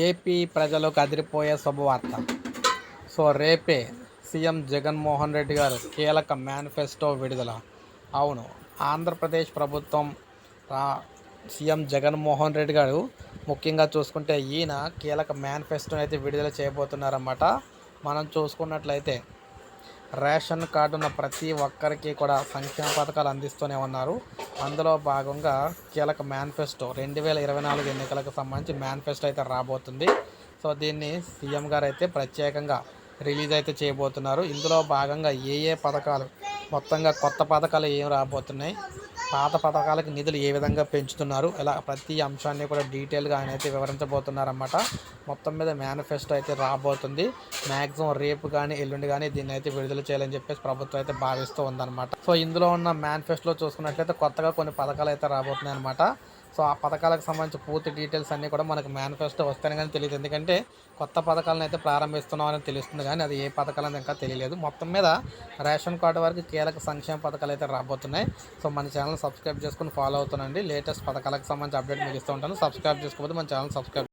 AP ప్రజలకు అదిరిపోయే శుభవార్త సో రేపే సీఎం జగన్మోహన్ రెడ్డి గారు కీలక మేనిఫెస్టో విడుదల. అవును ఆంధ్రప్రదేశ్ ప్రభుత్వం సీఎం జగన్మోహన్ రెడ్డి గారు ముఖ్యంగా చూసుకుంటే ఈయన కీలక మేనిఫెస్టోని అయితే విడుదల చేయబోతున్నారన్నమాట. మనం చూసుకున్నట్లయితే రేషన్ కార్డు ఉన్న ప్రతి ఒక్కరికి కూడా సంక్షేమ పథకాలు అందిస్తూనే ఉన్నారు. అందులో భాగంగా కీలక మేనిఫెస్టో రెండు వేల ఇరవై నాలుగు ఎన్నికలకు సంబంధించి మేనిఫెస్టో అయితే రాబోతుంది. సో దీన్ని సీఎం గారు అయితే ప్రత్యేకంగా రిలీజ్ అయితే చేయబోతున్నారు. ఇందులో భాగంగా ఏ ఏ పథకాలు మొత్తంగా కొత్త పథకాలు ఏం రాబోతున్నాయి? పాత పథకాలకు నిధులు ఏ విధంగా పెంచుతున్నారు? ఇలా ప్రతి అంశాన్ని కూడా డీటెయిల్గా ఆయన అయితే వివరించబోతున్నారన్నమాట. మొత్తం మీద మేనిఫెస్టో అయితే రాబోతుంది. మ్యాక్సిమం రేపు కానీ ఎల్లుండి కానీ దీన్ని అయితే విడుదల చేయాలని చెప్పేసి ప్రభుత్వం అయితే భావిస్తూ ఉందన్నమాట. సో ఇందులో ఉన్న మేనిఫెస్టోలో చూసుకున్నట్లయితే కొత్తగా కొన్ని పథకాలు అయితే రాబోతున్నాయి అనమాట సో ఆ పథకాలకు సంబంధించి పూర్తి డీటెయిల్స్ అన్నీ కూడా మనకు మేనిఫెస్టో వస్తాయని కానీ తెలియదు. ఎందుకంటే కొత్త పథకాలను అయితే ప్రారంభిస్తున్నామని తెలుస్తుంది కానీ అది ఏ పథకాలు ఇంకా తెలియలేదు. మొత్తం మీద రేషన్ కార్డు వరకు కీలక సంక్షేమ పథకాలు అయితే రాబోతున్నాయి. సో మన ఛానల్ సబ్స్క్రైబ్ చేసుకుని ఫాలో అవుతానండి లేటెస్ట్ పథకాలకు సంబంధించి అప్డేట్ మీకు ఇస్తూ ఉంటాను. సబ్స్క్రైబ్ చేసుకోకపోతే మన ఛానల్ సబ్స్క్రైబ్